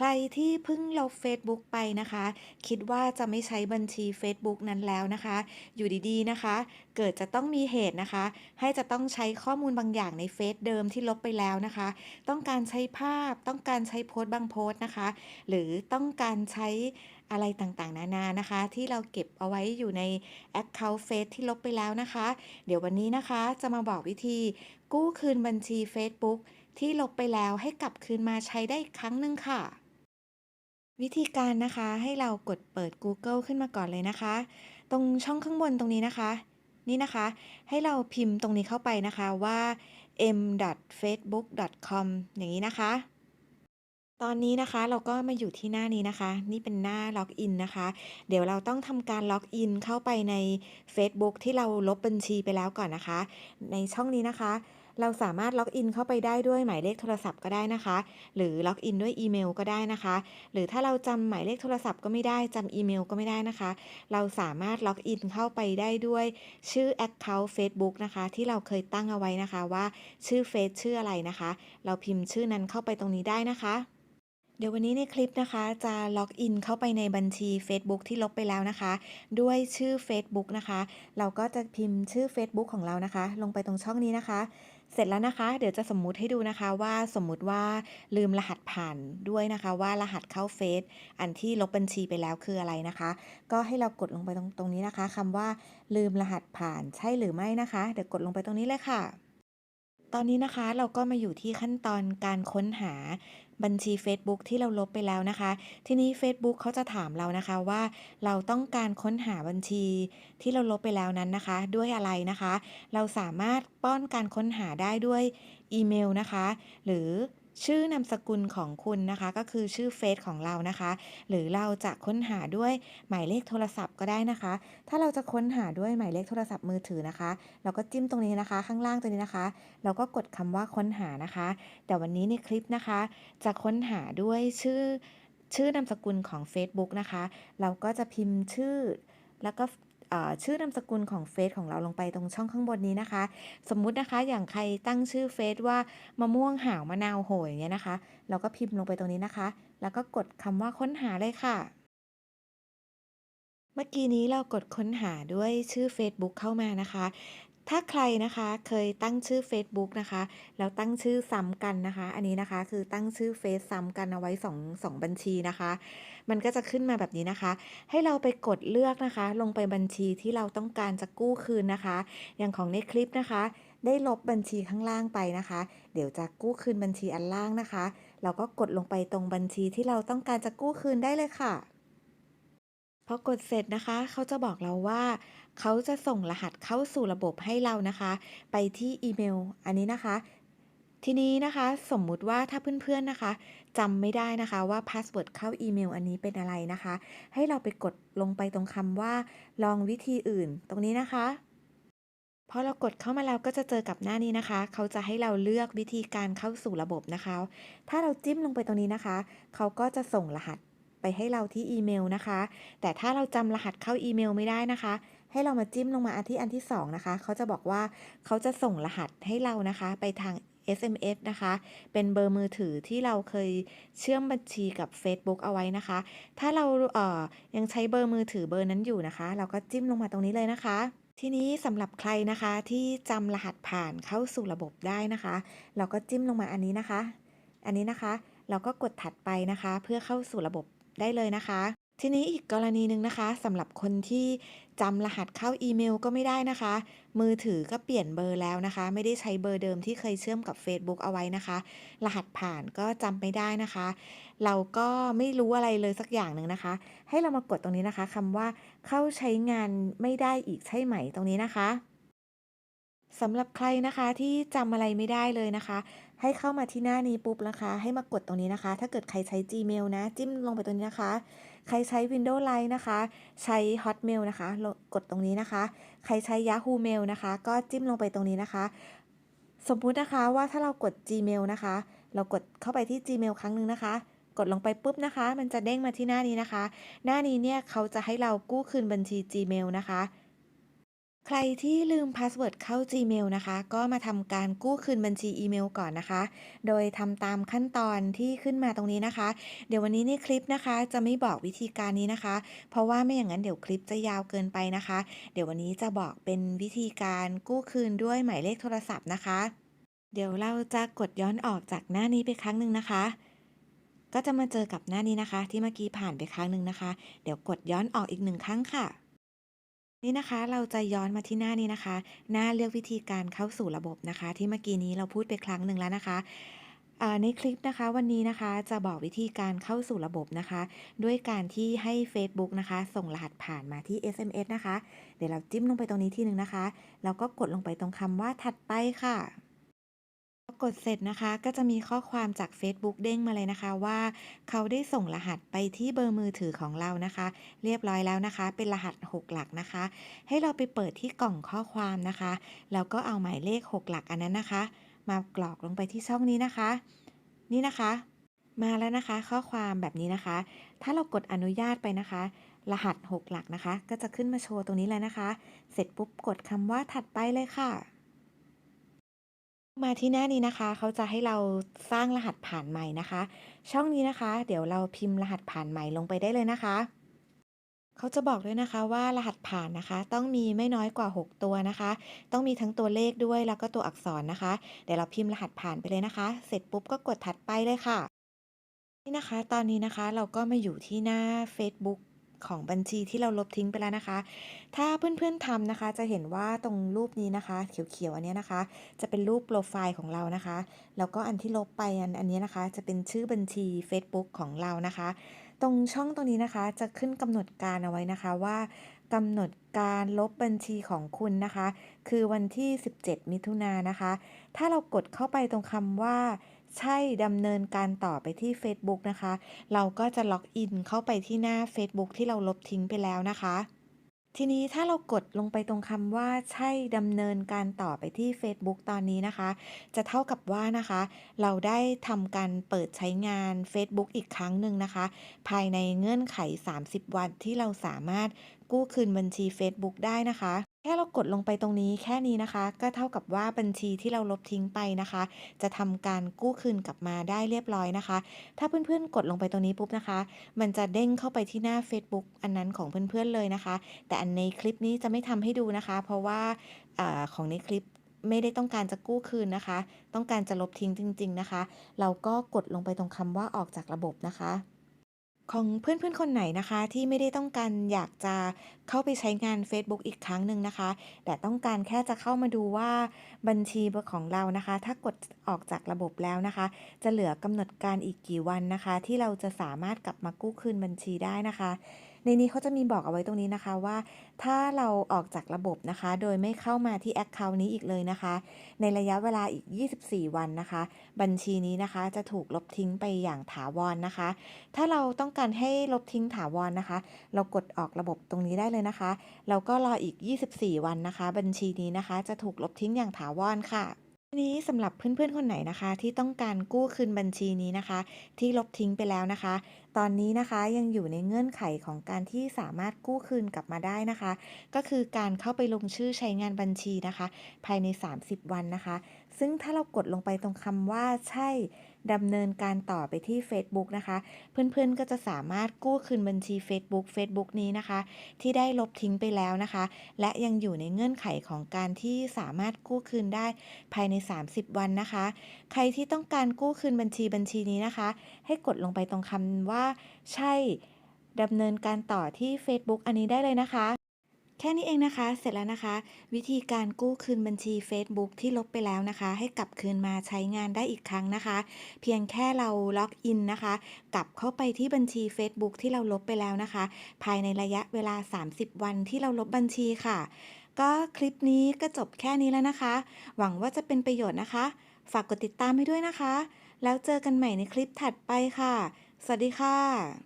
ใครที่เพิ่งลบเฟซบุ๊กไปนะคะ คิดว่าจะไม่ใช้บัญชีเฟซบุ๊กนั้นแล้วนะคะ อยู่ดีๆนะคะ เกิดจะต้องมีเหตุนะคะ ให้จะต้องใช้ข้อมูลบางอย่างในเฟซเดิมที่ลบไปแล้วนะคะ ต้องการใช้ภาพต้องการใช้โพสต์บางโพสต์นะคะ หรือต้องการใช้อะไรต่างๆ นานานะคะ ที่เราเก็บเอาไว้อยู่ในแอคเคาท์เฟซที่ลบไปแล้วนะคะ เดี๋ยววันนี้นะคะจะมาบอกวิธี กู้คืนบัญชี Facebook ที่ลบไปแล้วให้กลับคืนมาใช้ได้อีกครั้งหนึ่งค่ะ วิธีการนะคะให้เรากดเปิด Google ขึ้นมาก่อนเลยนะคะ ตรงช่องข้างบนตรงนี้นะคะ นี่นะคะ ให้เราพิมพ์ตรงนี้เข้าไปนะคะว่า m.facebook.com อย่างนี้นะคะ ตอนนี้นะคะเราก็มาอยู่ที่หน้านี้นะคะ นี่เป็นหน้าล็อกอินนะคะ เดี๋ยวเราต้องทำการล็อกอินเข้าไปใน Facebook ที่เราลบบัญชีไปแล้วก่อนนะคะ ในช่องนี้นะคะ เราสามารถล็อกอินเข้าไปได้ด้วยหมายเลขโทรศัพท์ก็ได้นะคะ หรือล็อกอินด้วยอีเมลก็ได้นะคะ หรือถ้าเราจำหมายเลขโทรศัพท์ก็ไม่ได้จำอีเมลก็ไม่ได้นะคะ เราสามารถล็อกอินเข้าไปได้ด้วยชื่อ Account Facebook นะคะ ที่เราเคยตั้งเอาไว้นะคะว่าชื่อเฟซชื่ออะไรนะคะ เราพิมพ์ชื่อนั้นเข้าไปตรงนี้ได้นะคะเดี๋ยววันนี้ในคลิปนะคะจะล็อกอินเข้าไปในบัญชี Facebook ที่ลบไปแล้วนะคะ ด้วยชื่อ Facebook นะคะ เราก็จะพิมพ์ชื่อ Facebook ของเรานะคะ ลงไปตรงช่องนี้นะคะ เสร็จแล้วนะคะ เดี๋ยวจะสมมุติให้ดูนะคะว่าสมมุติว่าลืมรหัสผ่านด้วยนะคะว่ารหัสเข้าเฟซอันที่ลบบัญชีไปแล้วคืออะไรนะคะ ก็ให้เรากดลงไปตรงตรงนี้นะคะคำว่าลืมรหัสผ่านใช่หรือไม่นะคะ เดี๋ยวกดลงไปตรงนี้เลยค่ะ ตอนนี้นะคะเราก็มาอยู่ที่ขั้นตอนการค้นหา บัญชี Facebook ที่เราลบไปแล้วนะคะ ทีนี้ Facebook เขาจะถามเรานะคะว่า เราต้องการค้นหาบัญชี ที่เราลบไปแล้วนั้นนะคะ ด้วยอะไรนะคะ เราสามารถป้อนการค้นหาได้ด้วยอีเมลนะคะ หรือ ชื่อนามสกุลของคุณนะคะก็คือชื่อเฟซของเรานะคะ หรือเราจะค้นหาด้วยหมายเลขโทรศัพท์ก็ได้นะคะ ถ้าเราจะค้นหาด้วยหมายเลขโทรศัพท์มือถือนะคะ เราก็จิ้มตรงนี้นะคะ ข้างล่างตรงนี้นะคะ เราก็กดคำว่าค้นหานะคะ แต่วันนี้ในคลิปนะคะ จะค้นหาด้วยชื่อชื่อนามสกุลของ Facebook นะคะ เราก็จะพิมพ์ชื่อแล้วก็ ชื่อนามสกุลของเฟซของเราลงไปตรงช่องข้างบนนี้นะคะ สมมุตินะคะอย่างใครตั้งชื่อเฟซว่ามะม่วงหาวมะนาวโหยอย่างเงี้ยนะคะ เราก็พิมพ์ลงไปตรงนี้นะคะ แล้วก็กดคำว่าค้นหาเลยค่ะ เมื่อกี้นี้เรากดค้นหาด้วยชื่อเฟซบุ๊กเข้ามานะคะ ถ้าใครนะคะเคยตั้งชื่อเฟซบุ๊กนะคะ แล้วตั้งชื่อซ้ำกันนะคะ อันนี้นะคะคือตั้งชื่อเฟซซ้ำกันเอาไว้2 2บัญชีนะคะ มันก็จะขึ้นมาแบบนี้นะคะ ให้เราไปกดเลือกนะคะ ลงไปบัญชีที่เราต้องการจะกู้คืนนะคะ อย่างของในคลิปนะคะ ได้ลบบัญชีข้างล่างไปนะคะ เดี๋ยวจะกู้คืนบัญชีอันล่างนะคะ เราก็กดลงไปตรงบัญชีที่เราต้องการจะกู้คืนได้เลยค่ะพอกดเสร็จนะคะ เขาจะบอกเราว่า เขาจะส่งรหัสเข้าสู่ระบบให้เรานะคะ ไปที่อีเมล อันนี้นะคะ ทีนี้นะคะ สมมุติว่าถ้าเพื่อนๆนะคะจำไม่ได้นะคะว่าพาสเวิร์ดเข้าอีเมลอันนี้เป็นอะไรนะคะ ให้เราไปกดลงไปตรงคำว่า ลองวิธีอื่น ตรงนี้นะคะพอเรากดเข้ามาแล้วก็จะเจอกับหน้านี้นะคะ เขาจะให้เราเลือกวิธีการเข้าสู่ระบบนะคะ ถ้าเราจิ้มลงไปตรงนี้นะคะ เขาก็จะส่งรหัสไปให้เราที่อีเมลนะคะ แต่ถ้าเราจำรหัสเข้าอีเมลไม่ได้นะคะ ให้เรามาจิ้มลงมาอันที่อันที่สองนะคะ เขาจะบอกว่าเขาจะส่งรหัสให้เรานะคะ ไปทาง SMS นะคะ เป็นเบอร์มือถือที่เราเคยเชื่อมบัญชีกับ Facebook เอาไว้นะคะ ถ้าเราเอ่อยังใช้เบอร์มือถือเบอร์นั้นอยู่นะคะ เราก็จิ้มลงมาตรงนี้เลยนะคะ ทีนี้สำหรับใครนะคะที่จำรหัสผ่านเข้าสู่ระบบได้นะคะ เราก็จิ้มลงมาอันนี้นะคะ อันนี้นะคะ เราก็กดถัดไปนะคะ เพื่อเข้าสู่ระบบได้เลยนะคะ ทีนี้อีกกรณีหนึ่งนะคะสำหรับคนที่จำรหัสเข้าอีเมลก็ไม่ได้นะคะ มือถือก็เปลี่ยนเบอร์แล้วนะคะ ไม่ได้ใช้เบอร์เดิมที่เคยเชื่อมกับ Facebook เอาไว้นะคะ รหัสผ่านก็จำไม่ได้นะคะ เราก็ไม่รู้อะไรเลยสักอย่างหนึ่งนะคะ ให้เรามากดตรงนี้นะคะคำว่าเข้าใช้งานไม่ได้อีกใช่ไหมตรงนี้นะคะ สำหรับใครนะคะที่จำอะไรไม่ได้เลยนะคะ ให้เข้ามาที่หน้านี้ปุ๊บนะคะ ให้มากดตรงนี้นะคะ ถ้าเกิดใครใช้ Gmail นะ จิ้มลงไปตรงนี้นะคะ ใครใช้ Windows Line นะคะ ใช้ Hotmail นะคะ กดตรงนี้นะคะ ใครใช้ Yahoo Mail นะคะ ก็จิ้มลงไปตรงนี้นะคะ สมมุตินะคะว่าถ้าเรากด Gmail นะคะ เรากดเข้าไปที่ Gmail ครั้งหนึ่งนะคะกดลงไปปุ๊บนะคะ มันจะเด้งมาที่หน้านี้นะคะ หน้านี้เนี่ยเขาจะให้เรากู้คืนบัญชี Gmail นะคะ ใครที่ลืมพาสเวิร์ดเข้า Gmail นะคะ ก็มาทำการกู้คืนบัญชีอีเมลก่อนนะคะ โดยทำตามขั้นตอนที่ขึ้นมาตรงนี้นะคะ เดี๋ยววันนี้ในคลิปนะคะ จะไม่บอกวิธีการนี้นะคะ เพราะว่าไม่อย่างนั้นเดี๋ยวคลิปจะยาวเกินไปนะคะ เดี๋ยววันนี้จะบอกเป็นวิธีการกู้คืนด้วยหมายเลขโทรศัพท์นะคะ เดี๋ยวเราจะกดย้อนออกจากหน้านี้ไปครั้งหนึ่งนะคะก็จะมาเจอกับหน้านี้นะคะ ที่เมื่อกี้ผ่านไปครั้งหนึ่งนะคะ เดี๋ยวกดย้อนออกอีกหนึ่งครั้งค่ะ นี่นะคะเราจะย้อนมาที่หน้านี้นะคะ หน้าเลือกวิธีการเข้าสู่ระบบนะคะ ที่เมื่อกี้นี้เราพูดไปครั้งหนึ่งแล้วนะคะในคลิปนะคะวันนี้นะคะจะบอกวิธีการเข้าสู่ระบบนะคะ ด้วยการที่ให้ Facebook นะคะ ส่งรหัสผ่านมาที่ SMS นะคะ เดี๋ยวเราจิ้มลงไปตรงนี้ทีหนึ่งนะคะ แล้วก็กดลงไปตรงคำว่าถัดไปค่ะ กดเสร็จนะคะ ก็จะมีข้อความจาก Facebook เด้งมาเลยนะคะว่า เขาได้ส่งรหัสไปที่เบอร์มือถือของเรานะคะ เรียบร้อยแล้วนะคะ เป็นรหัส 6 หลักนะคะ ให้เราไปเปิดที่กล่องข้อความนะคะแล้วก็เอาหมายเลข 6 หลักอันนั้นนะคะ มากรอกลงไปที่ช่องนี้นะคะ นี่นะคะ มาแล้วนะคะ ข้อความแบบนี้นะคะ ถ้าเรากดอนุญาตไปนะคะรหัส 6 หลักนะคะ ก็จะขึ้นมาโชว์ตรงนี้เลยนะคะ เสร็จปุ๊บกดคำว่าถัดไปเลยค่ะ มาที่หน้านี้นะคะ เขาจะให้เราสร้างรหัสผ่านใหม่นะคะ ช่องนี้นะคะ เดี๋ยวเราพิมพ์รหัสผ่านใหม่ลงไปได้เลยนะคะ เขาจะบอกด้วยนะคะว่ารหัสผ่านนะคะ ต้องมีไม่น้อยกว่า 6 ตัวนะคะ ต้องมีทั้งตัวเลขด้วยแล้วก็ตัวอักษรนะคะ เดี๋ยวเราพิมพ์รหัสผ่านไปเลยนะคะ เสร็จปุ๊บก็กดถัดไปเลยค่ะ นี่นะคะ ตอนนี้นะคะเราก็มาอยู่ที่หน้า Facebook ของบัญชีที่เราลบทิ้งไปแล้วนะคะ ถ้าเพื่อนๆทำนะคะ จะเห็นว่าตรงรูปนี้นะคะ เขียวๆอันนี้นะคะ จะเป็นรูปโปรไฟล์ของเรานะคะ แล้วก็อันที่ลบไปอันอันนี้นะคะ จะเป็นชื่อบัญชี Facebook ของเรานะคะ ตรงช่องตรงนี้นะคะ จะขึ้นกำหนดการเอาไว้นะคะว่ากำหนดการลบบัญชีของคุณนะคะ คือวันที่ 17 มิถุนายนนะคะ ถ้าเรากดเข้าไปตรงคำว่า ใช่ดำเนินการต่อไปที่ Facebook นะคะ เราก็จะล็อกอินเข้าไปที่หน้า Facebook ที่เราลบทิ้งไปแล้วนะคะ ทีนี้ถ้าเรากดลงไปตรงคำว่าใช่ดำเนินการต่อไปที่ Facebook ตอนนี้นะคะ จะเท่ากับว่านะคะ เราได้ทำการเปิดใช้งาน Facebook อีกครั้งหนึ่งนะคะ ภายในเงื่อนไข 30 วันที่เราสามารถกู้คืนบัญชี Facebook ได้นะคะ ค่เรากดลงไปตรงนี้แค่นี้นะคะ ก็เท่ากับว่าบัญชีที่เราลบทิ้งไปนะคะ จะทำการกู้คืนกลับมาได้เรียบร้อยนะคะ ถ้าเพื่อนๆกดลงไปตรงนี้ปุ๊บนะคะ มันจะเด้งเข้าไปที่หน้า Facebook อันนั้นของเพื่อนๆเลยนะคะ แต่อันในคลิปนี้จะไม่ทำให้ดูนะคะ เพราะว่าอของในคลิปไม่ได้ต้องการจะกู้คืนนะคะ ต้องการจะลบทิ้งจริง ๆนะคะ เราก็กดลงไปตรงคำว่าออกจากระบบนะคะ ของเพื่อนๆ คนไหนนะคะ ที่ไม่ได้ต้องการอยากจะเข้าไปใช้งาน Facebook อีกครั้งหนึ่งนะคะ แต่ต้องการแค่จะเข้ามาดูว่าบัญชีของเรานะคะ ถ้ากดออกจากระบบแล้วนะคะ จะเหลือกำหนดการอีกกี่วันนะคะ ที่เราจะสามารถกลับมากู้คืนบัญชีได้นะคะในนี้เขาจะมีบอกเอาไว้ตรงนี้นะคะว่า ถ้าเราออกจากระบบนะคะ โดยไม่เข้ามาที่ Account นี้อีกเลยนะคะ ในระยะเวลาอีก 24 วันนะคะ บัญชีนี้นะคะจะถูกลบทิ้งไปอย่างถาวรนะคะ ถ้าเราต้องการให้ลบทิ้งถาวรนะคะ เรากดออกระบบตรงนี้ได้เลยนะคะแล้วก็รออีก 24 วันนะคะ บัญชีนี้นะคะ จะถูกลบทิ้งอย่างถาวรค่ะทีนี้สำหรับเพื่อนๆ คนไหนนะคะ ที่ต้องการกู้คืนบัญชีนี้นะคะ ที่ลบทิ้งไปแล้วนะคะตอนนี้นะคะยังอยู่ในเงื่อนไขของการที่สามารถกู้คืนกลับมาได้นะคะ ก็คือการเข้าไปลงชื่อใช้งานบัญชีนะคะ ภายใน 30 วันนะคะ ซึ่งถ้าเรากดลงไปตรงคำว่าใช่ดำเนินการต่อไปที่ Facebook นะคะ เพื่อนๆก็จะสามารถกู้คืนบัญชี Facebook Facebook นี้นะคะ ที่ได้ลบทิ้งไปแล้วนะคะ และยังอยู่ในเงื่อนไขของการที่สามารถกู้คืนได้ภายใน 30 วันนะคะ ใครที่ต้องการกู้คืนบัญชีบัญชีนี้นะคะ ให้กดลงไปตรงคำว่าว่าใช่ดำเนินการต่อที่ Facebook อันนี้ได้เลยนะคะ แค่นี้เองนะคะ เสร็จแล้วนะคะ วิธีการกู้คืนบัญชี Facebook ที่ลบไปแล้วนะคะ ให้กลับคืนมาใช้งานได้อีกครั้งนะคะ เพียงแค่เราล็อกอินนะคะ กลับเข้าไปที่บัญชี Facebook ที่เราลบไปแล้วนะคะ ภายในระยะเวลา 30 วันที่เราลบบัญชีค่ะ ก็คลิปนี้ก็จบแค่นี้แล้วนะคะ หวังว่าจะเป็นประโยชน์นะคะ ฝากกดติดตามให้ด้วยนะคะ แล้วเจอกันใหม่ในคลิปถัดไปค่ะ สวัสดีค่ะ